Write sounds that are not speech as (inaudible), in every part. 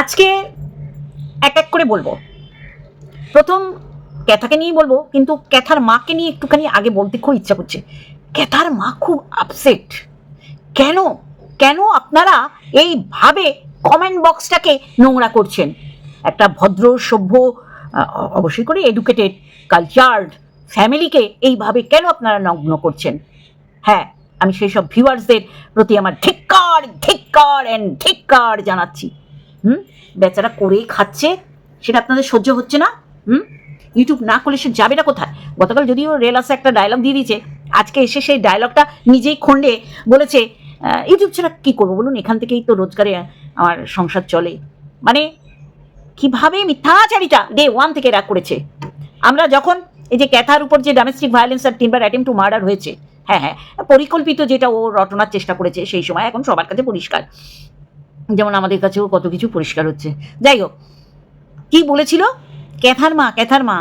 আজকে এক এক করে বলব। প্রথম ক্যাথাকে নিয়েই বলব, কিন্তু ক্যাথার মাকে নিয়ে একটুখানি আগে বলতে খুব ইচ্ছা করছে। ক্যাথার মা খুব আপসেট কেন? কেন আপনারা এইভাবে কমেন্ট বক্সটাকে নোংরা করছেন? একটা ভদ্র, সভ্য অবশ্যই করে এডুকেটেড কালচার্ড ফ্যামিলিকে এইভাবে কেন আপনারা নগ্ন করছেন? হ্যাঁ আমি সেই সব ভিউয়ার্সদের প্রতি আমার ধিক্কার ধিক্কার অ্যান্ড ধিক্কার জানাচ্ছি। হুম? বেচারা করেই খাচ্ছে, সেটা আপনাদের সহ্য হচ্ছে না, হুম? ইউটিউব না করলে সে যাবে না কোথায়? গতকাল যদিও রেলাসে একটা ডায়লগ দিয়ে দিয়েছে, আজকে এসে সেই ডায়লগটা নিজেই খণ্ডে বলেছে ইউটিউব ছাড়া কী করব বলুন? এখান থেকেই তো রোজগারে আমার সংসার চলে। মানে কীভাবে মিথ্যাচারিতা ডে ওয়ান থেকে রাগ করেছে? আমরা যখন এই যে ক্যাথার উপর যে ডোমেস্টিক ভায়োলেন্স আর তিনবার অ্যাটেম্প টু মার্ডার হয়েছে হ্যাঁ হ্যাঁ পরিকল্পিত যেটা ও রটনার চেষ্টা করেছে সেই সময় এখন সবার কাছে পরিষ্কার। যেমন আমাদের কাছেও কত কিছু পরিষ্কার হচ্ছে। যাই হোক, কি বলেছিল? ক্যাথার মা ক্যাথার মা।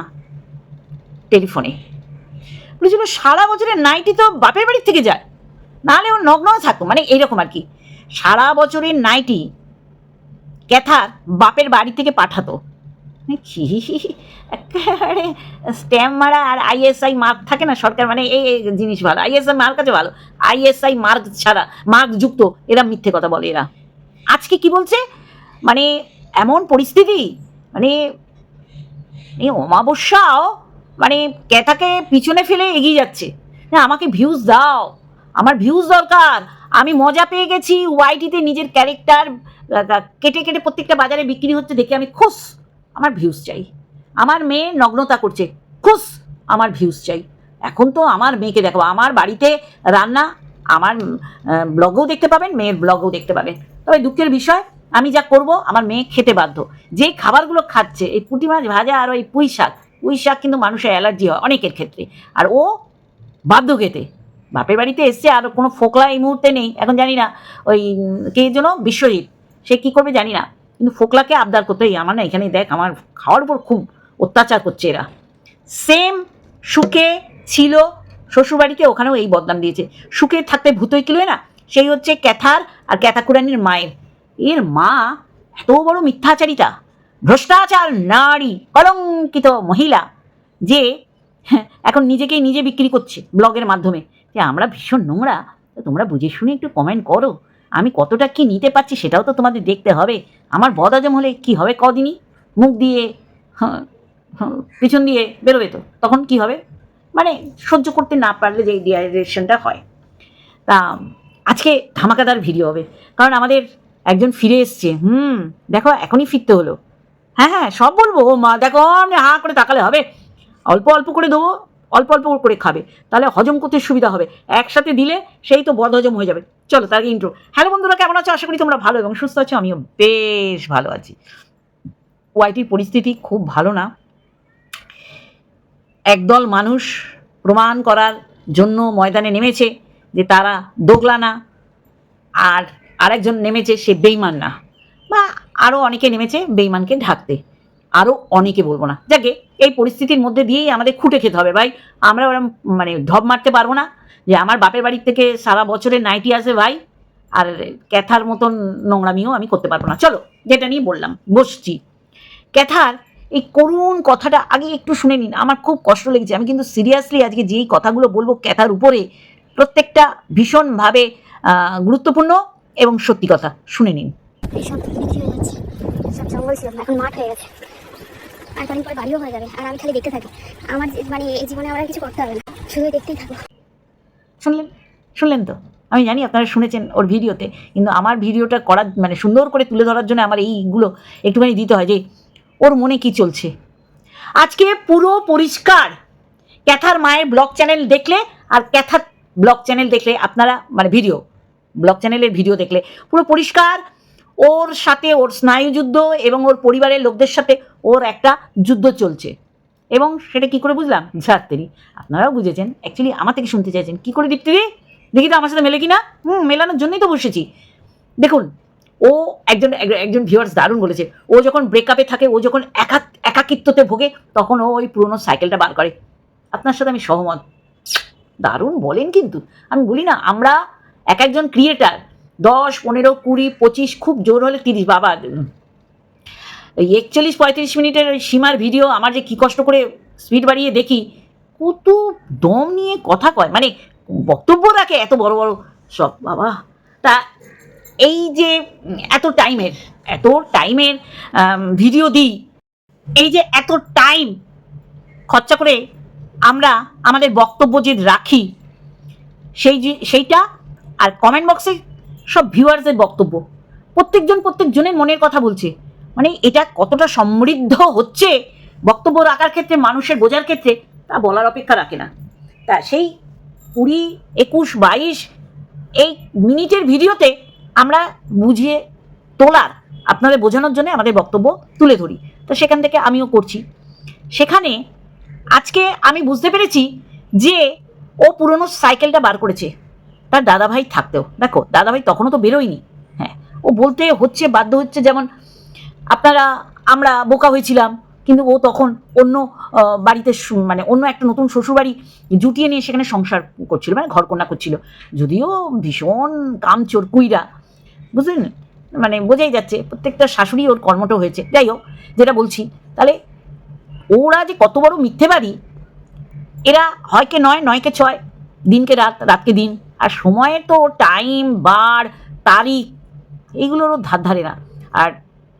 টেলিফোনে। বলেছিল, সারা বছরের নাইটি তো বাপের বাড়ির থেকে যায়। নাহলে ও নগ্ন থাকতো। মানে এইরকম আর কি। সারা বছরের নাইটি ক্যাথার বাপের বাড়ি থেকে পাঠাতো। মানে একেবারে স্ট্যাম্প মারা আর আইএসআই মার্ক থাকে না সরকার মানে এই জিনিস ভালো। আইএসআই মার্ক আছে ভালো। আইএসআই মার্ক ছাড়া মার্ক যুক্ত এরা মিথ্যে কথা বলে এরা। আজকে কি বলছে? মানে এমন পরিস্থিতি মানে এই অমাবস্যাও মানে ক্যাথাকে পিছনে ফেলে এগিয়ে যাচ্ছে। না, আমাকে ভিউজ দাও। আমার ভিউজ দরকার। আমি মজা পেয়ে গেছি ওয়াইটিতে নিজের ক্যারেক্টার কেটে কেটে প্রত্যেকটা বাজারে বিক্রি হচ্ছে দেখে আমি খুশ। আমার ভিউজ চাই। আমার মেয়ে নগ্নতা করছে, খুশ। আমার ভিউজ চাই। এখন তো আমার মেয়েকে দেখো, আমার বাড়িতে রান্না আমার ব্লগেও দেখতে পাবেন, মেয়ের ব্লগেও দেখতে পাবেন। তবে দুঃখের বিষয়, আমি যা করব, আমার মেয়ে খেতে বাধ্য। যে খাবারগুলো খাচ্ছে, এই পুঁটি মাছ ভাজা আর ওই পুঁই শাক পুঁই শাক কিন্তু মানুষের অ্যালার্জি হয় অনেকের ক্ষেত্রে। আর ও বাধ্য খেতে। বাপের বাড়িতে এসছে, আর কোনো ফোকলা এই মুহূর্তে নেই। এখন জানি না, ওই কে যেন বিশ্বজিৎ, সে কী করবে জানি না। কিন্তু ফোকলাকে আবদার করতেই আমার না এখানে দেখ, আমার খাওয়ার উপর খুব অত্যাচার করছে এরা। সেম সুখে ছিল শ্বশুরবাড়িতে ওখানেও এই বদনাম দিয়েছে। সুখে থাকতে ভূতই কিলোয় না? সেই হচ্ছে ক্যাথার আর ক্যাথাকুরানির মায়ের। এর মা এত বড় মিথ্যাচারিতা। ভ্রষ্টাচার নারী কলঙ্কিত মহিলা যে এখন নিজেকেই নিজে বিক্রি করছে ব্লগের মাধ্যমে। যে আমরা ভীষণ নোংরা। তোমরা বুঝে শুনে একটু কমেন্ট করো। আমি কতটা কি নিতে পারছি সেটাও তো তোমাদের দেখতে হবে। আমার বদহজম হলে কি হবে কদিনই? মুখ দিয়ে হ্যাঁ, হ্যাঁ, পিছন দিয়ে বেরোবে তো। তখন কি হবে? মানে সহ্য করতে না পারলে যে ডিহাইড্রেশনটা হয়। তা, আজকে ধামাকাদার ভিডিও হবে। কারণ আমাদের একজন ফিরে এসছে। হুম, দেখো, এখনই ফিরতে হলো। হ্যাঁ হ্যাঁ সব বলব। ও মা, দেখো আপনি হা করে তাকালে হবে। অল্প অল্প করে দেবো, অল্প অল্প করে খাবে। তাহলে হজম করতে সুবিধা হবে। একসাথে দিলে সেই তো বদ হজম হয়ে যাবে। চলো, তার ইন্ট্রো হ্যালো বন্ধুরা, কেমন আছো? আশা করি তোমরা ভালো এবং সুস্থ আছো। আমিও বেশ ভালো আছি। ওয়াইটির পরিস্থিতি খুব ভালো না। একদল মানুষ প্রমাণ করার জন্য ময়দানে নেমেছে যে তারা দোগলা না, আর আরেকজন নেমেছে সে বেইমান না। বা আরও অনেকে নেমেছে বেইমানকে ঢাকতে। আরও অনেকে বলব না। যাকে এই পরিস্থিতির মধ্যে দিয়েই আমাদের খুঁটে খেতে হবে। ভাই, আমরা ওরম মানে ঢপ মারতে পারব না যে আমার বাপের বাড়ির থেকে সারা বছরের নাইটি আসে ভাই, আর ক্যাথার মতন নোংরামিও আমি করতে পারব না। চলো, যেটা নিয়ে বললাম, বসছি। ক্যাথার এই করুণ কথাটা আগে একটু শুনে নিন। আমার খুব কষ্ট লেগেছে। আমি কিন্তু সিরিয়াসলি আজকে যেই কথাগুলো বলব ক্যাথার উপরে প্রত্যেকটা ভীষণভাবে গুরুত্বপূর্ণ এবং সত্যি কথা। শুনে নিন। সব বিক্রি হয়ে যাচ্ছে। সব জঙ্গল ছিল এখন মাঠ হয়ে গেছে। আর কদিন পরে বাড়িও হয়ে যাবে। আর আমি খালি দেখতে থাকি। আমার মানে এই জীবনে আমার কিছু করতে হবে না। শুধু দেখতেই থাকব। শুনলেন? শুনলেন তো? আমি জানি আপনারা শুনেছেন ওর ভিডিওতে কিন্তু আমার ভিডিওটা করার মানে সুন্দর করে তুলে ধরার জন্য আমার এইগুলো একটুখানি দিতে হয় যে ওর মনে কি চলছে? আজকে পুরো পরিষ্কার। ক্যাথার মায়ের ব্লগ চ্যানেল দেখলে আর ক্যাথার ব্লগ চ্যানেল দেখলে আপনারা মানে ভিডিও ব্লগ চ্যানেলের ভিডিও দেখলে পুরো পরিষ্কার। ওর সাথে ওর স্নায়ুযুদ্ধ এবং ওর পরিবারের লোকদের সাথে ওর একটা যুদ্ধ চলছে। এবং সেটা কি করে বুঝলাম? ঝাড়তেরি। আপনারাও বুঝেছেন। অ্যাকচুয়ালি আমার থেকে শুনতে চাইছেন। কি করে দীপ্তি রে? দেখি তো আমার সাথে মেলে কি না হুম, মেলানোর জন্যই তো বসেছি। দেখুন ও একজন একজন ভিউয়ার্স দারুণ বলেছে। ও যখন ব্রেকআপে থাকে, ও যখন একা, একাকিত্বতে ভোগে, তখন ও ওই পুরনো সাইকেলটা বার করে। আপনার সাথে আমি সহমত। দারুণ বলেন কিন্তু। আমি বলি না, আমরা এক একজন ক্রিয়েটার দশ, পনেরো, কুড়ি, পঁচিশ, খুব জোর হলে তিরিশ, বাবা ওই একচল্লিশ, পঁয়ত্রিশ মিনিটের সীমার ভিডিও আমার যে কী কষ্ট করে স্পিড বাড়িয়ে দেখি, কত দম নিয়ে কথা কয়। মানে বক্তব্য রাখে এত বড় বড় সব, বাবা। তা এই যে, এত টাইমের এত টাইমের ভিডিও দিই, এই যে এত টাইম খরচা করে আমরা আমাদের বক্তব্য যে রাখি, সেই যে সেইটা আর কমেন্ট বক্সে সব ভিউয়ার্সের বক্তব্য। প্রত্যেকজন প্রত্যেকজনের মনের কথা বলছে। মানে এটা কতটা সমৃদ্ধ হচ্ছে বক্তব্য রাখার ক্ষেত্রে, মানুষের বোঝার ক্ষেত্রে, তা বলার অপেক্ষা রাখে না। তা সেই কুড়ি, একুশ, বাইশ, এই মিনিটের ভিডিওতে আমরা বুঝিয়ে তোলার, আপনাদের বোঝানোর জন্য আমাদের বক্তব্য তুলে ধরি। তো সেখান থেকে আমিও করছি। সেখানে আজকে আমি বুঝতে পেরেছি যে ও পুরনো সাইকেলটা বার করেছে। তার দাদাভাই থাকতেও। দেখো, দাদাভাই তখনও তো বেরোয়নি। হ্যাঁ ও বলতে হচ্ছে, বাধ্য হচ্ছে যেমন আপনারা, আমরা বোকা হয়েছিলাম, কিন্তু ও তখন অন্য বাড়িতে মানে অন্য একটা নতুন শ্বশুরবাড়ি জুটিয়ে নিয়ে সেখানে সংসার করছিল মানে ঘরকন্যা করছিল। যদিও ভীষণ কামচোর কুইরা। বুঝলেন? মানে বোঝাই যাচ্ছে, প্রত্যেকটা শাশুড়ি ওর কর্মটা হয়েছে। যাই হোক, যেটা বলছি, তাহলে ওরা যে কত বড় মিথ্যেবাদী, এরা হয়কে নয়, নয়কে ছয়, দিনকে রাত, রাতকে দিন, আর সময়ে তো টাইম বার, তারিখ এইগুলোরও ধার ধারে না। আর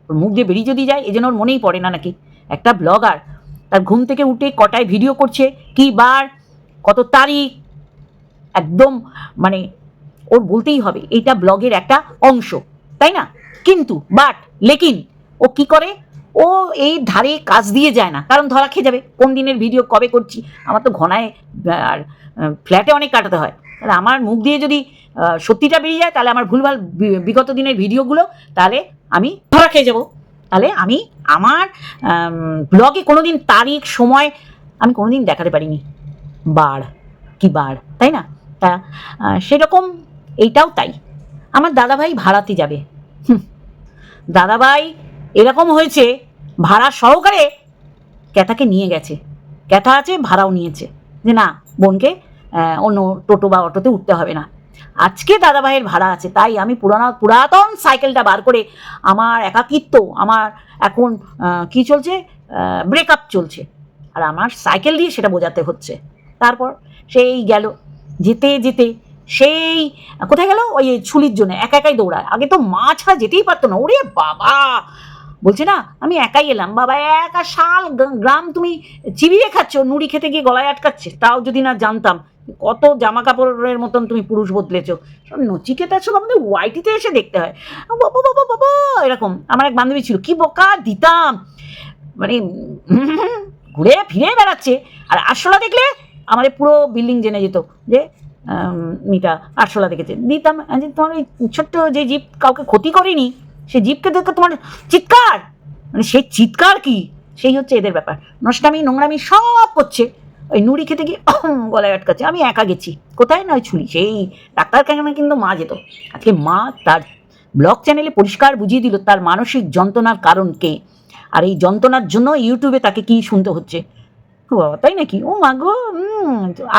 মুখ দিয়ে বেরিয়ে যদি যায় এই জন্য ওর মনেই পড়ে না নাকি? একটা ব্লগার, তার ঘুম থেকে উঠে কটায় ভিডিও করছে, কি বার, কত তারিখ, একদম মানে ওর বলতেই হবে, এটা ব্লগের একটা অংশ, তাই না? কিন্তু বাট লেকিন, ও কি করে? ও এই ধারে কাজ দিয়ে যায় না, কারণ ধরা খেয়ে যাবে, কোন দিনের ভিডিও কবে করছি? আমার তো ঘনায়, আর ফ্ল্যাটে অনেক কাটাতে হয়। তাহলে আমার মুখ দিয়ে যদি সত্যিটা বেরিয়ে যায়, তাহলে আমার ভুলভাল বিগত দিনের ভিডিওগুলো তাহলে আমি ধরা খেয়ে যাব। তাহলে আমি আমার ব্লগে কোনোদিন তারিখ, সময়, আমি কোনোদিন দেখাতে পারিনি। বার, কি বার, তাই না? তা সেরকম এইটাও তাই। আমার দাদাভাই ভাড়াতে যাবে। দাদাভাই, এরকম হয়েছে, ভাড়া সহকারে ক্যাথাকে নিয়ে গেছে। ক্যাথা আছে, ভাড়াও নিয়েছে। যে না, বোনকে অন্য টোটো বা অটোতে উঠতে হবে না। আজকে দাদাভাইয়ের ভাড়া আছে, তাই আমি পুরানো পুরাতন সাইকেলটা বার করে আমার একাকিত্ব, আমার এখন কি চলছে ব্রেকআপ চলছে। আর আমার সাইকেল দিয়ে সেটা বোঝাতে হচ্ছে। তারপর সেই গেল। যেতে যেতে সেই, কোথায় গেল? ওই ছুলির জন্য, একা একাই দৌড়ায়। আগে তো মা ছাড়া যেতেই পারতো না। ওরে বাবা! বলছে, না, আমি একাই এলাম। বাবা, একা শাল গ্রাম তুমি চিবিয়ে খাচ্ছ, নুড়ি খেতে গিয়ে গলায় আটকাচ্ছে। তাও যদি না জানতাম, কত জামা কাপড়ের মতন তুমি পুরুষ বদলেছো। সব নচিকেতা সব আমাদের ওয়াইটিতে এসে দেখতে হয়। বাবা বাবা বাবা, এরকম। আমার এক বান্ধবী ছিল। কি বোকা দিতাম! মানে ঘুরে ফিরে বেড়াচ্ছে। আর আরশোলা দেখলে আমাদের পুরো বিল্ডিং জেনে যেত যে মিতা আরশোলা দেখেছে। দিতাম তোমার ওই ছোট্ট যে জীব কাউকে ক্ষতি করেনি, সে জীবকে দেখে তোমার চিৎকার। মানে সেই চিৎকার কি? সেই হচ্ছে এদের ব্যাপার। নষ্টামি, নোংরামি সব করছে। ওই নুড়ি খেতে গিয়ে (coughs) গলায় আটকাচ্ছে। আমি একা গেছি। কোথায় নয় ছুরি? সেই ডাক্তার কেন কিন্তু মা যেত। আজকে মা তার ব্লগ চ্যানেলে পরিষ্কার বুঝিয়ে দিল তার মানসিক যন্ত্রণার কারণ কে। আর এই যন্ত্রণার জন্য ইউটিউবে তাকে কি শুনতে হচ্ছে? বাবা তাই নাকি? ও মা গো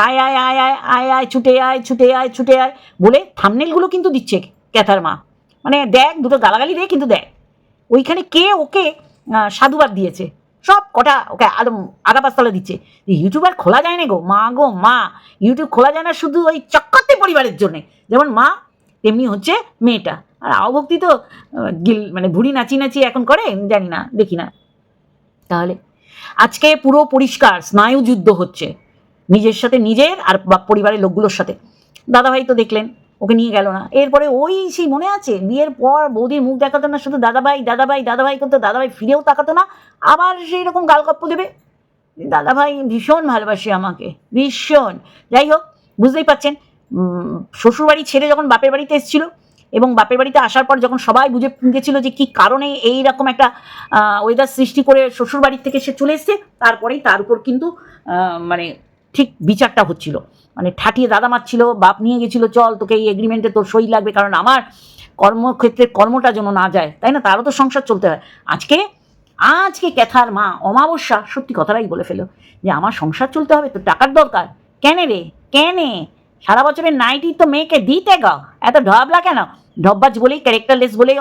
আয় আয় আয় আয় আয় আয়, ছুটে আয় ছুটে আয় ছুটে আয়, বলে থামনেলগুলো কিন্তু দিচ্ছে ক্যাথার মা। মানে দেখ, দুটো গালাগালি দে কিন্তু দেখ। ওইখানে কে ওকে সাধুবাদ দিয়েছে? সব কটা ওকে একদম আগা পাঁচতলা দিচ্ছে ইউটিউব আর খোলা যায় না গো, মা গো, মা। ইউটিউব খোলা যায় না শুধু ওই চক্করতে পরিবারের জন্যে। যেমন মা, তেমনি হচ্ছে মেয়েটা। আর আওভক্তি তো গিল মানে ভুড়ি নাচি নাচি এখন করে, জানি না, দেখি না। তাহলে আজকে পুরো পরিষ্কার, স্নায়ু যুদ্ধ হচ্ছে। নিজের সাথে নিজের আর পরিবারের লোকগুলোর সাথে। দাদাভাই তো দেখলেন, ওকে নিয়ে গেল না। এরপরে ওই সেই মনে আছে, বিয়ের পর বৌদির মুখ দেখাতো না, শুধু দাদাভাই দাদাভাই দাদাভাই করতো, দাদাভাই ফিরেও তাকাতো না, আবার সেই রকম গালগপ্প দেবে। দাদাভাই ভীষণ ভালোবাসে আমাকে, ভীষণ। যাই হোক, বুঝতেই পারছেন শ্বশুরবাড়ি ছেড়ে যখন বাপের বাড়িতে এসেছিল এবং বাপের বাড়িতে আসার পর যখন সবাই বুঝে গেছিল যে কি কারণে এই রকম একটা ওয়েদার সৃষ্টি করে শ্বশুর বাড়ির থেকে সে চলে এসছে, তারপরেই তার উপর কিন্তু মানে ঠিক বিচারটা হচ্ছিল। মানে ঠাটিয়ে দাদা মারছিল, বাপ নিয়ে গেছিল, চল তোকে এই এগ্রিমেন্টে তোর সই লাগবে, কারণ আমার কর্মক্ষেত্রের কর্মটা যেন না যায়। তাই না? তারও তো সংসার চলতে হয়। আজকে আজকে ক্যাথার মা অমাবস্যা সত্যি কথাটাই বলে ফেলো যে আমার সংসার চলতে হবে তো টাকার দরকার। কেন রে? কেনে? সারা বছরের নাইটি তো মেয়েকে দিতে গা। এত ঢবলা কেন? ঢব্বাজ বলেই ক্যারেক্টারলেস বলে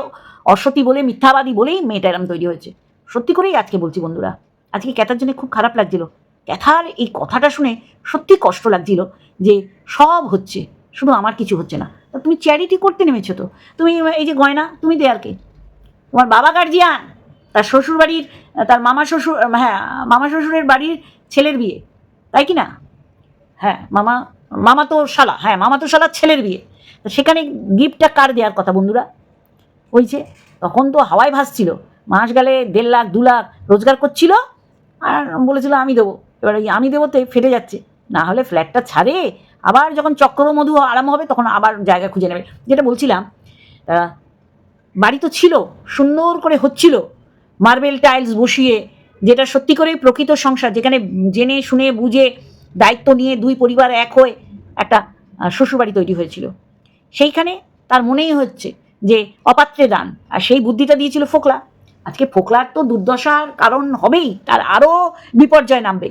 অসতী বলে মিথ্যাবাদী বলেই মেয়েটা এরম তৈরি হয়েছে। সত্যি করেই আজকে বলছি বন্ধুরা, আজকে ক্যাথার জন্য খুব খারাপ লাগছিল। ক্যাথার এই কথাটা শুনে সত্যি কষ্ট লাগছিল যে সব হচ্ছে, শুধু আমার কিছু হচ্ছে না। তুমি চ্যারিটি করতে নেমেছো তো? তুমি এই যে গয়না, তুমি দে আর কে তোমার বাবা গার্জিয়ান তার শ্বশুর বাড়ির তার মামা শ্বশুর হ্যাঁ মামা শ্বশুরের বাড়ির ছেলের বিয়ে, তাই কি না? হ্যাঁ মামা মামা তো শালা হ্যাঁ মামা তো শালার ছেলের বিয়ে। তো সেখানে গিফটটা কার দেওয়ার কথা বন্ধুরা? হয়েছে তখন তো হাওয়ায় ভাসছিল মাস গেলে দেড় লাখ, দু লাখ রোজগার করছিল আর বলেছিল, আমি দেবো। এবার এই আমি দেবোতে ফেটে যাচ্ছে। না হলে ফ্ল্যাটটা ছাড়ে, আবার যখন চক্রমধু আরাম হবে, তখন আবার জায়গা খুঁজে নেবে। যেটা বলছিলাম বাড়ি তো ছিল, সুন্দর করে হচ্ছিল, মার্বেল টাইলস বসিয়ে, যেটা সত্যি করেই প্রকৃত সংসার, যেখানে জেনে শুনে বুঝে দায়িত্ব নিয়ে দুই পরিবার এক হয়ে একটা শ্বশুরবাড়ি তৈরি হয়েছিল। সেইখানে তার মনেই হচ্ছে যে অপাত্রে দান। আর সেই বুদ্ধিটা দিয়েছিল ফোকলা। আজকে ফোকলার তো দুর্দশার কারণ হবেই, তার আরও বিপর্যয় নামবে।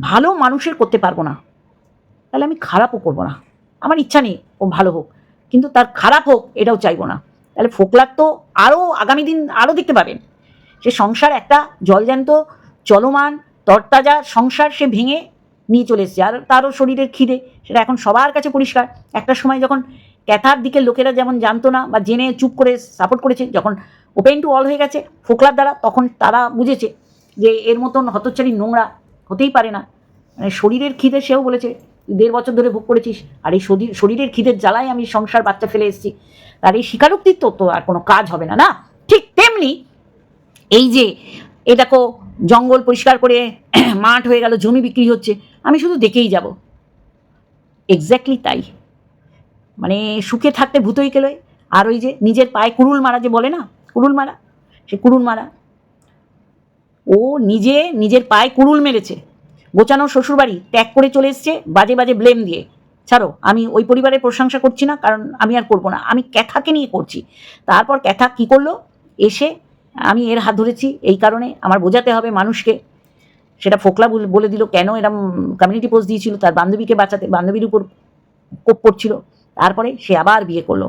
ভালো মানুষের করতে পারব না। তাহলে আমি খারাপও করব না। আমার ইচ্ছা নেই ও ভালো হোক। কিন্তু তার খারাপ হোক এটাও চাইব না। তাহলে ফোকলার তো আরও আগামী দিন আরও দেখতে পাবেন। সে সংসার একটা জলজ্যান্ত, চলমান, তরতাজা সংসার সে ভেঙে নিয়ে চলে এসছে। আর তারও শরীরের খিদে সেটা এখন সবার কাছে পরিষ্কার। একটা সময় যখন ক্যাথার দিকে লোকেরা যেমন জানতো না বা জেনে চুপ করে সাপোর্ট করেছে, যখন ওপেন টু অল হয়ে গেছে ফোকলার দ্বারা, তখন তারা বুঝেছে যে এর মতন হতচ্ছাড়ি নোংরা হতেই পারে না। মানে শরীরের খিদে সেও বলেছে দেড় বছর ধরে ভোগ করেছিস, আর এই শরীর- শরীরের খিদের জ্বালায় আমি সংসার বাচ্চা ফেলে এসেছি। আর এই স্বীকারোক্তিত্ব তো তো আর কোনো কাজ হবে না না? ঠিক তেমনি এই যে এটাকে জঙ্গল পরিষ্কার করে মাঠ হয়ে গেল, জমি বিক্রি হচ্ছে আমি শুধু দেখেই যাব। এক্স্যাক্টলি তাই। মানে সুখে থাকতে ভূতই কেলোয় আর ওই যে নিজের পায়ে কুরুল মারা যে বলে না? কুরুল মারা? সে কুরুল মারা। ও নিজে নিজের পায়ে কুরুল মেরেছে। গোচানো শ্বশুরবাড়ি ত্যাগ করে চলে এসছে, বাজে বাজে ব্লেম দিয়ে। ছাড়ো, আমি ওই পরিবারের প্রশংসা করছি না, কারণ আমি আর করব না। আমি ক্যাথাকে নিয়ে করছি। তারপর ক্যাথা কী করল? এসে আমি এর হাত ধরেছি, এই কারণে আমার বোঝাতে হবে মানুষকে। ফোকলা বল- বলে দিল কেন এরম কমিউনিটি পোস্ট দিয়েছিল, তার বান্ধবীকে বাঁচাতে, বান্ধবীর উপর কোপ পড়ছিল তারপরে সে আবার বিয়ে করল।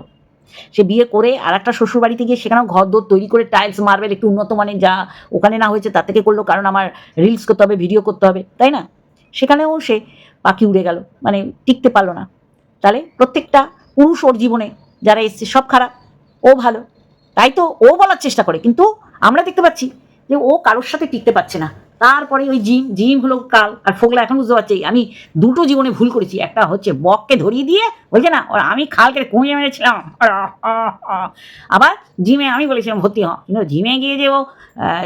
সে বিয়ে করে আর একটা শ্বশুরবাড়িতে গিয়ে সেখানেও ঘর দোর তৈরি করে টাইলস মার্বেল একটু উন্নত মানের যা ওখানে না হয়েছে তার থেকে করল, কারণ আমার রিলস করতে হবে ভিডিও করতে হবে, তাই না? সেখানেও সে পাখি উড়ে গেল মানে টিকতে পারল না। তাহলে প্রত্যেকটা পুরুষ ওর জীবনে যারা এসছে সব খারাপ, ও ভালো। তাই তো ও বলার চেষ্টা করে, কিন্তু আমরা দেখতে পাচ্ছি যে ও কারোর সাথে টিকতে পারছে না। তারপরে ওই জিম জিম হলো কাল, আর ফোকলা এখন বুঝতে পারছি, আমি দুটো জীবনে ভুল করেছি, একটা হচ্ছে বককে ধরিয়ে দিয়ে, বলছে না, ওর আমি খালকে কমিয়ে মেরেছিলাম, (laughs) আবার জিমে আমি বলেছিলাম, ভর্তি হ। কিন্তু জিমে গিয়ে যে ও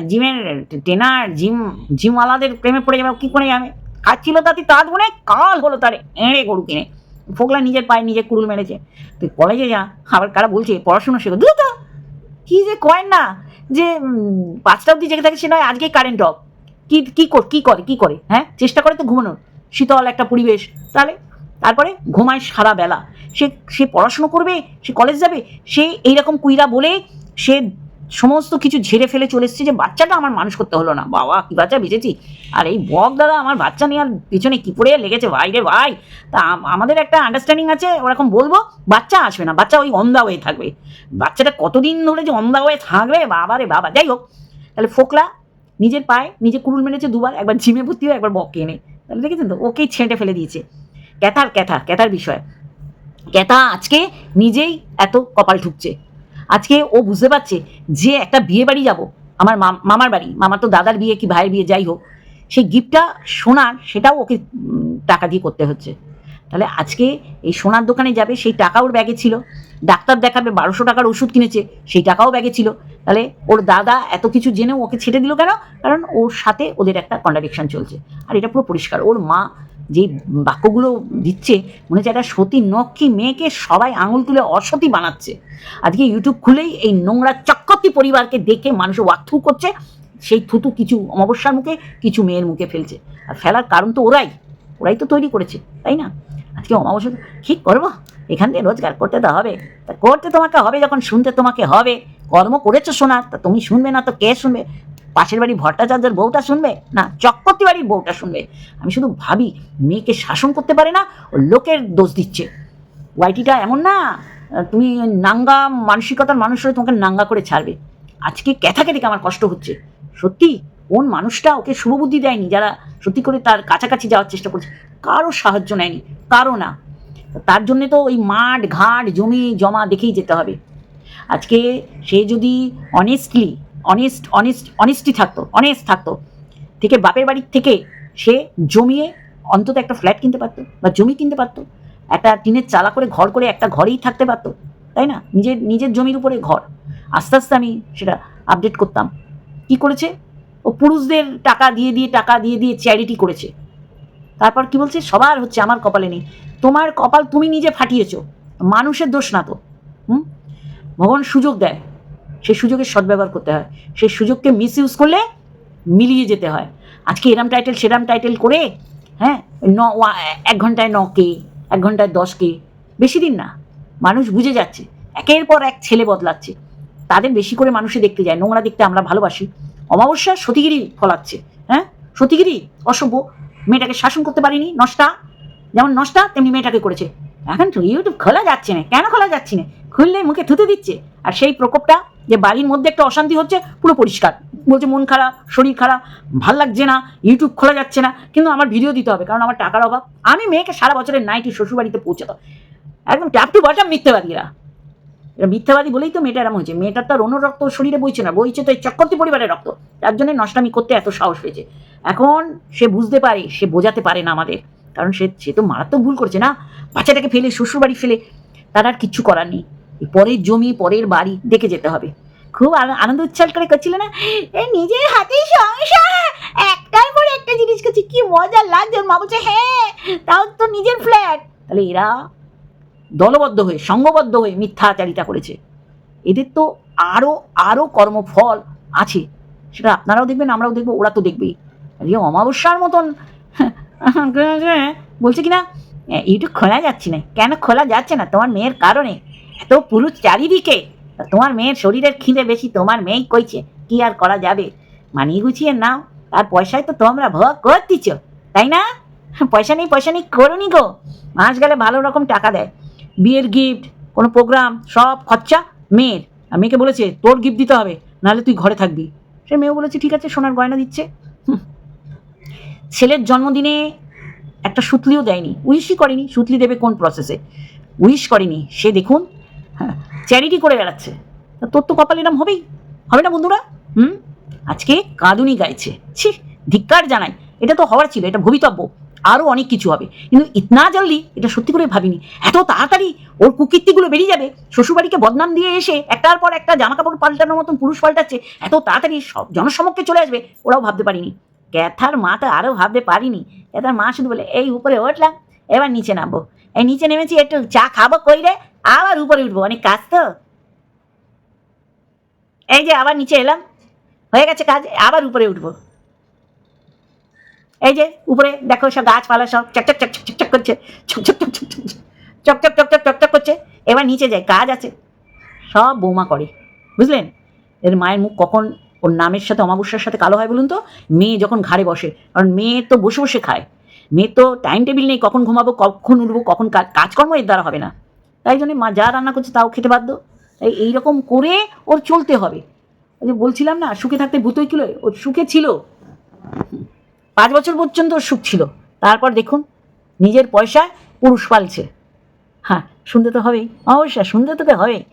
জিমের ট্রেনার, জিম, জিমওয়ালাদের প্রেমে পড়ে যাবে কী করে যাবে খাচ্ছিল তাতে, তার মনে কাল হলো তার এঁড়ে গরু কিনে। ফোকলা নিজের পায়ে নিজে কুড়ুল মেরেছে। তুই কলেজে যা, আবার কারা বলছে, পড়াশুনো শেখো। দ্রুত! কি যে করেন না, যে পাঁচটা অবধি জেগে থাকে, সে নয় আজকে কারেন্ট অফ কি কি কর, কি করে কি করে? হ্যাঁ? চেষ্টা করে তো ঘুমানোর। শীতল একটা পরিবেশ। তাহলে, তারপরে ঘুমায় সারা বেলা। সে সে পড়াশুনো করবে, সে কলেজ যাবে, সে এইরকম কুইরা বলে সে সমস্ত কিছু ঝেড়ে ফেলে চলে এসছে যে বাচ্চাটা আমার মানুষ করতে হলো না। বাবা, কি বাচ্চা বেঁচেছি? আর এই বক দাদা আমার বাচ্চা নিয়ে আর পিছনে কি পড়ে লেগেছে? ভাই রে ভাই। তা আমাদের একটা আন্ডারস্ট্যান্ডিং আছে, ওরকম বলব, বাচ্চা আসবে না, বাচ্চা ওই অন্ধা হয়ে থাকবে। বাচ্চাটা কতদিন ধরে যে অন্ধা হয়ে থাকবে? বাবা রে বাবা। যাই হোক, তাহলে ফোকলা নিজের পায়ে নিজে কুড়ুল মেরেছে দুবার, একবার জিমে ভর্তি হয় একবার বককে এনে। তাহলে দেখেছেন তো? ওকেই ছেঁটে ফেলে দিয়েছে। ক্যাথার ক্যাথা ক্যাথার বিষয়। ক্যাথা আজকে নিজেই এত কপাল ঠুকছে। আজকে ও বুঝতে পারছে যে একটা বিয়ে বাড়ি যাব। আমার মাম- মামার বাড়ি। মামার তো দাদার বিয়ে কি ভাইয়ের বিয়ে, যাই হোক। সেই গিফটটা সোনার, সেটাও ওকে টাকা দিয়ে করতে হচ্ছে। তাহলে আজকে এই সোনার দোকানে যাবে, সেই টাকা ওর ব্যাগে ছিল। ডাক্তার দেখাবে, বারোশো টাকার ওষুধ কিনেছে, সেই টাকাও ব্যাগে ছিল। তাহলে ওর দাদা এত কিছু জেনে ওকে ছেড়ে দিল কেন? কারণ ওর সাথে ওদের একটা কন্ট্রাডিকশন চলছে। আর এটা পুরো পরিষ্কার। ওর মা যে বাক্যগুলো দিচ্ছে, মনে হচ্ছে একটা সতী নক্ষী মেয়েকে সবাই আঙুল তুলে অসতী বানাচ্ছে। আজকে ইউটিউব খুলেই এই নোংরা চক্কতি পরিবারকে দেখে মানুষ ওয়াকথু করছে। সেই থুতু কিছু অমাবস্যার মুখে, কিছু মেয়ের মুখে ফেলছে। আর ফেলার কারণ তো ওরাই। ওরাই তো তৈরি করেছে, তাই না? আজকে অমাবস্যা কি করব? এখান থেকে রোজগার করতে তো হবে। তা করতে তোমাকে হবে যখন শুনতে তোমাকে হবে। কর্ম করেছ শোনার তা তুমি শুনবে না তো কে শুনবে? পাশের বাড়ি ভট্টাচার্যের বউটা শুনবে? না, চক্রবর্তী বাড়ির বউটা শুনবে। আমি শুধু ভাবি, মেয়েকে শাসন করতে পারে না, ও লোকের দোষ দিচ্ছে। ওয়াইটিটা এমন না তুমি নাঙ্গা মানসিকতার মানুষ হয়ে তোমাকে নাঙ্গা করে ছাড়বে। আজকে ক্যাথাকে দেখে আমার কষ্ট হচ্ছে। সত্যি, কোন মানুষটা ওকে শুভবুদ্ধি দেয়নি, যারা সত্যি করে তার কাছাকাছি যাওয়ার চেষ্টা করছে? কারও সাহায্য নেয়নি, কারও না। তার জন্য তো ওই মাঠ, ঘাট, জমি, জমা দেখেই যেতে হবে। আজকে সে যদি অনেস্টলি অনেস্ট অনেস্ট অনেস্টি থাকতো অনেস্ট থাকতো, থেকে বাপের বাড়ির থেকে সে জমিয়ে অন্তত একটা ফ্ল্যাট কিনতে পারতো বা জমি কিনতে পারতো। একটা টিনের চালা করে ঘর করে একটা ঘরেই থাকতে পারতো, তাই না? নিজের নিজের জমির উপরে ঘর। আস্তে আস্তে আমি সেটা আপডেট করতাম। কি করেছে? ও পুরুষদের টাকা দিয়ে দিয়ে, টাকা দিয়ে দিয়ে চ্যারিটি করেছে। তারপর কি বলছে? সবার হচ্ছে আমার কপালে নেই। তোমার কপাল তুমি নিজে ফাটিয়েছো। মানুষের দোষ না তো। হুম? ভগবান সুযোগ দেয়। সেই সুযোগের সদ্ব্যবহার করতে হয়। সেই সুযোগকে মিস ইউজ করলে মিলিয়ে যেতে হয়। আজকে এরাম টাইটেল সেরাম টাইটেল করে হ্যাঁ ন এক ঘন্টায় ন কে এক ঘন্টায় দশ কে বেশি দিন না। মানুষ বুঝে যাচ্ছে। একের পর এক ছেলে বদলাচ্ছে। তাদের বেশি করে মানুষে দেখতে যায়। নোংরা দেখতে আমরা ভালোবাসি। অমাবস্যা সতীগিরি ফলাচ্ছে। হ্যাঁ? সতীগিরি অসভ্য। মেয়েটাকে শাসন করতে পারিনি, নষ্টা। যেমন নষ্টা, তেমনি মেয়েটাকে করেছে। এখন ইউটিউব খোলা যাচ্ছে না। কেন খোলা যাচ্ছে না? খুললে মুখে থুতে দিচ্ছে। আর সেই প্রকোপটা যে বাড়ির মধ্যে একটা অশান্তি হচ্ছে, পুরো পরিষ্কার। বলছে, মন খারাপ, শরীর খারাপ, ভালো লাগছে না ইউটিউব খোলা যাচ্ছে না। কিন্তু আমার ভিডিও দিতে হবে, কারণ আমার টাকার অভাব। আমি মেয়েকে সারা বছরের নাইটি শ্বশুরবাড়িতে পৌঁছাতো একদম ট্যাপ টু বটম মিথ্যাবাদীরা। মিথ্যাবাদী বলেই তো মেয়েটা এরম হয়েছে। মেয়েটার তো আর অন্য রক্ত শরীরে বইছে না, বইছে তো এই চক্রবর্তী পরিবারের রক্ত। তার জন্য নষ্টামি করতে এত সাহস পেয়েছে। এখন সে বুঝতে পারে, সে বোঝাতে পারে না আমাদের। কারণ সে সে তো মারাত্মক ভুল করছে না? বাচ্চাটাকে ফেলে, শ্বশুরবাড়ি ফেলে, তার আর কিচ্ছু করার নেই। পরের জমি, পরের বাড়ি, দেখে যেতে হবে। খুব আনন্দ উচ্ছ্বাস করে করছিল না? নিজের হাতেই সংসার! একটার পর একটা জিনিস করছি, কি মজা লাগছে। মা বলছে হ্যাঁ তাও তো নিজের ফ্ল্যাট তাহলে এরা দলবদ্ধ হয়ে, সঙ্গবদ্ধ হয়ে মিথ্যাচারিতা করেছে। এদের তো আরও আরও কর্মফল আছে। সেটা আপনারাও দেখবেন, আমরাও দেখব, ওরা তো দেখবেই। আর অমাবস্যার মতন, (laughs) বলছে কি না ইউটিউব খোলা যাচ্ছে না। কেন খোলা যাচ্ছে না? তোমার মেয়ের কারণে এত পুরুষ চারিদিকে, তোমার মেয়ের শরীরের খিদে বেশি, তোমার মেয়েই কইছে, কি আর করা যাবে? মানিয়ে গুছিয়ে নাও, তার পয়সায় তো তোমরা ভোগ করতিছ, তাই না? পয়সা নেই পয়সা নেই, করুনি গো। মাস গেলে ভালো রকম টাকা দেয়। বিয়ের গিফট কোনো প্রোগ্রাম সব খরচা মেয়ের। আর মেয়েকে বলেছে, তোর গিফট দিতে হবে, নাহলে তুই ঘরে থাকবি। সে মেয়েও বলেছে, ঠিক আছে, সোনার গয়না দিচ্ছে। ছেলের জন্মদিনে একটা সুতলিও দেয়নি। উইশই করেনি, সুতলি দেবে কোন প্রসেসে উইশ করেনি। সে দেখুন হ্যাঁ চ্যারিটি করে বেড়াচ্ছে। তোর তো কপাল এরম হবেই। হবে না বন্ধুরা? হুম? আজকে কাঁদুনি গাইছে। ছি, ধিক্কার জানাই। এটা তো হওয়ার ছিল, এটা ভবিতব্য। আরও অনেক কিছু হবে। কিন্তু ইতনা জলদি এটা সত্যি করে ভাবিনি। এত তাড়াতাড়ি ওর কুকীর্তিগুলো বেরিয়ে যাবে, শ্বশুরবাড়িকে বদনাম দিয়ে এসে একটার পর একটা জামা কাপড় পাল্টানোর মতন পুরুষ পাল্টাচ্ছে, এত তাড়াতাড়ি সব জনসমক্ষে চলে আসবে, ওরাও ভাবতে পারিনি। ক্যাথার মা তো আরও ভাবতে পারিনি। ক্যাথার মা শুধু বলে, এই উপরে উঠলাম, এবার নিচে নামবো। এই নিচে নেমেছি, একটু চা খাব কই রে আবার উপরে উঠবো। অনেক কাজ তো? এই যে আবার নিচে এলাম। হয়ে গেছে কাজ, আবার উপরে উঠবো। এই যে উপরে দেখো সব গাছপালা সব চকচক চকচক চকচক করছে চকচক চকচক চকচক চকচক চকচক করছে এবার নিচে যায় কাজ আছে সব বৌমা করে বুঝলেন এর মায়ের মুখ কখন ওর নামের সাথে অমাবস্যার সাথে কালো হয় বলুন তো মেয়ে যখন ঘাড়ে বসে কারণ মেয়ে তো বসে বসে খায় মেয়ে তো টাইম টেবিল নেই কখন ঘুমাবো কখন উঠবো কখন কাজকর্ম এর দ্বারা হবে না তাই জন্য মা যা রান্না করছে তাও খেতে বাধ্য তাই এইরকম করে ওর চলতে হবে বলছিলাম না সুখে থাকতে ভূতই কিলো ওর সুখে ছিল পাঁচ বছর পর্যন্ত সুখ ছিল। তারপর দেখুন, নিজের পয়সায় পুরুষ পালছে। হ্যাঁ শুনতে তো হবেই। অবশ্যই, শুনতে তো হবেই।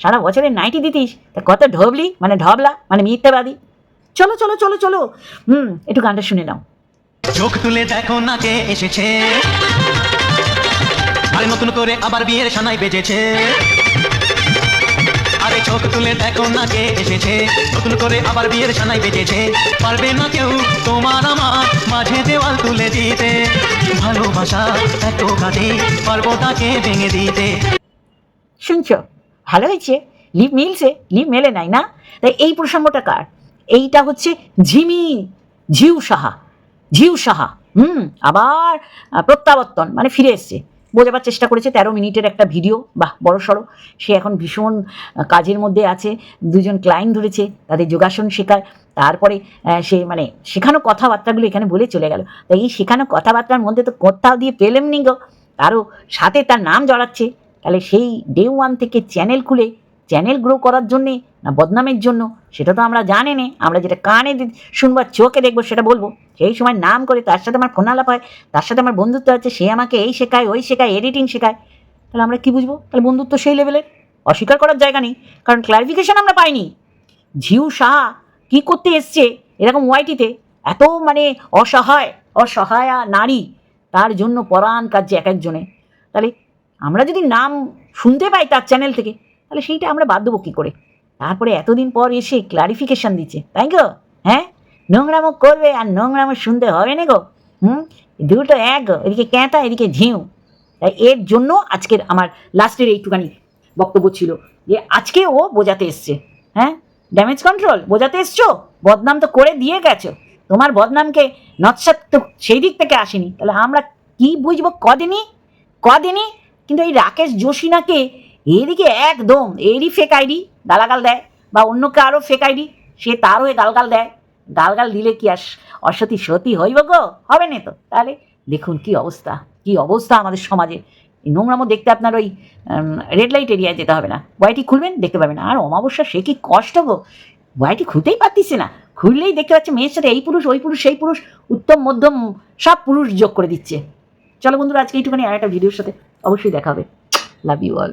সারা বছরের নাইটি দিতিস, তা কত ঢবলি মানে ঢবলা মানে মিথ্যাবাদী। চলো চলো চলো চলো। হুম, একটু গানটা শুনে নাও। চোখ তুলে দেখো না কে এসেছে। আরে নতুন করে আবার বিয়ের সানাই বেজেছে। চোখ তুলে দেখো না কে এসেছে? নতুন করে আবার বিয়ের সানাই বেজেছে পারবে না কেউ তোমার আমার মাঝে দেওয়াল তুলে দিতে। ভালোবাসা এত কাজে পারব তাকে ভেঙে দিতে। শুনছো? ভালো হয়েছে? লিপ মিলছে? লিপ মেলে নাই না? তাই এই প্রসঙ্গটা কার? এইটা হচ্ছে ঝিমি, ঝিউ সাহা ঝিউ সাহা। হুম, আবার প্রত্যাবর্তন মানে ফিরে এসছে। বোঝাবার চেষ্টা করেছে, তেরো মিনিটের একটা ভিডিও, বাহ, বড় সড়ো। সে এখন ভীষণ কাজের মধ্যে আছে, দুজন ক্লায়েন্ট ধরেছে, তাদের যোগাসন শেখায়, তারপরে সে মানে শেখানো কথাবার্তাগুলো এখানে বলে চলে গেল। তাই এই শেখানো কথাবার্তার মধ্যে তো কোথাও দিয়ে পেলেম নি গো। আরও সাথে তার নাম জড়াচ্ছে, তাহলে সেই ডে ওয়ান থেকে চ্যানেল খুলে চ্যানেল গ্রো করার জন্যে না বদনামের জন্য, সেটা তো আমরা জানি না। আমরা যেটা কানে দি- শুনব চোখে দেখব, সেটা বলব। সেই সময় নাম করে তার সাথে আমার ফোন আলাপ হয় তার সাথে আমার বন্ধুত্ব আছে, সে আমাকে এই শেখায়, ওই শেখায় এডিটিং শেখায়। তাহলে আমরা কি বুঝব? তাহলে বন্ধুত্ব সেই লেভেলের অস্বীকার করার জায়গা নেই, কারণ ক্লারিফিকেশন আমরা পাইনি। ঝিউ সাহা কি করতে এসছে এরকম ওয়াইটিতে এত মানে অসহায়, অসহায়া নারী, তার জন্য পরাণ কাজে এক একজনে তাহলে আমরা যদি নাম শুনতে পাই তার চ্যানেল থেকে তাহলে সেইটা আমরা বাদ দেবো কী করে? তারপরে এতদিন পর এসে ক্লারিফিকেশন দিচ্ছে, তাই গো? হ্যাঁ? নোংরামো করবে আর নোংরামো শুনতে হবে না গো। হুম? দুটো এক, এদিকে ক্যাঁতা এদিকে ঝিউ। তাই এর জন্য আজকের আমার লাস্টের এইটুখানি বক্তব্য ছিল যে আজকে ও বোঝাতে এসছে। হ্যাঁ? ড্যামেজ কন্ট্রোল বোঝাতে এসছো? বদনাম তো করে দিয়ে গেছো। তোমার বদনামকে নৎসাত তো সেই দিক থেকে আসেনি। তাহলে আমরা কি বুঝব কদিনই? কদিনই? কিন্তু এই রাকেশ যোশিনাকে এদিকে একদম এরই ফেক আইডি গালাগাল দেয়। বা অন্য কারও ফেক আইডি সে তারও এ গালগাল দেয়। গালগাল দিলে কি আর অসতী সতী হইব গো? হবে না তো? তাহলে দেখুন কি অবস্থা কি অবস্থা আমাদের সমাজে। নোংরামো দেখতে আপনার ওই রেড লাইট এরিয়ায় যেতে হবে না। ওয়াইটি খুলবেন, দেখতে পাবেন। আর অমাবস্যা, সে কি কষ্ট গো? ওয়াইটি খুলতেই পারতিছে না। খুললেই দেখতে পাচ্ছে মেয়ের সাথে এই পুরুষ, ওই পুরুষ, সেই পুরুষ, উত্তম, মধ্যম, সব পুরুষ যোগ করে দিচ্ছে। চলো বন্ধুরা, আজকে এইটুখানি আর একটা ভিডিওর সাথে অবশ্যই দেখা হবে। Love you all